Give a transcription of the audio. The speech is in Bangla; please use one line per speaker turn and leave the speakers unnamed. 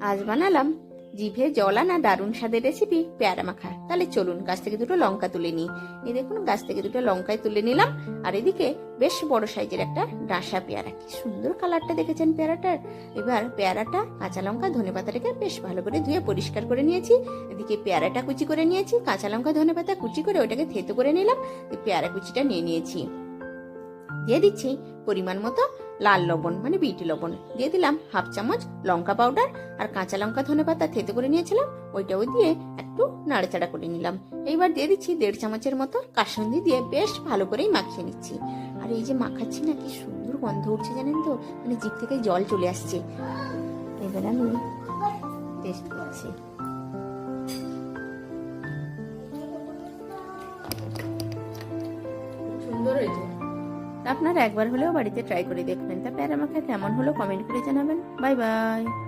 আজ বানালাম। জিভে জল আনা দারুণ স্বাদের রেসিপি পেয়ারা মাখা। তাহলে চলুন, গাছ থেকে দুটো লঙ্কা তুলে নিই। এই দেখুন, গাছ থেকে দুটো লঙ্কায় তুলে নিলাম। আর এদিকে বেশ বড় সাইজের একটা ডাঁসা পেয়ারা। কি সুন্দর কালারটা দেখেছেন পেয়ারাটার। এবার পেয়ারাটা কাঁচা লঙ্কা, ধনে পাতাটাকে বেশ ভালো করে ধুয়ে পরিষ্কার করে নিয়েছি। এদিকে পেয়ারাটা কুচি করে নিয়েছি। কাঁচা লঙ্কা, ধনে পাতা কুচি করে ওটাকে থেতো করে নিলাম। পেয়ারা কুচিটা নিয়ে নিয়েছি। দিয়ে দিচ্ছি পরিমাণ মতো লাল লবণ মানে বিট লবণ। দিয়ে দিলাম হাফ চামচ লঙ্কা পাউডার আর কাঁচা লঙ্কা ধনে পাতা থেতে করে নিয়েছিলাম, ওইটাও দিয়ে একটু নাড়াচাড়া করে নিলাম। এইবার দিয়ে দিচ্ছি দেড় চামচের মতো কাসুন্দি দিয়ে বেশ ভালো করেই মাখিয়ে নিচ্ছি। আর এই যে মাখাচ্ছি না, কি সুন্দর গন্ধ উঠছে জানেন তো মানে জিভ থেকে জল চলে আসছে। এবার আমি টেস্ট করছি।
সুন্দর হয়েছে।
আপনারা একবার হলেও বাড়িতে ট্রাই করে দেখবেন। তা প্যারামাখা কেমন হলো কমেন্ট করে জানাবেন। Bye bye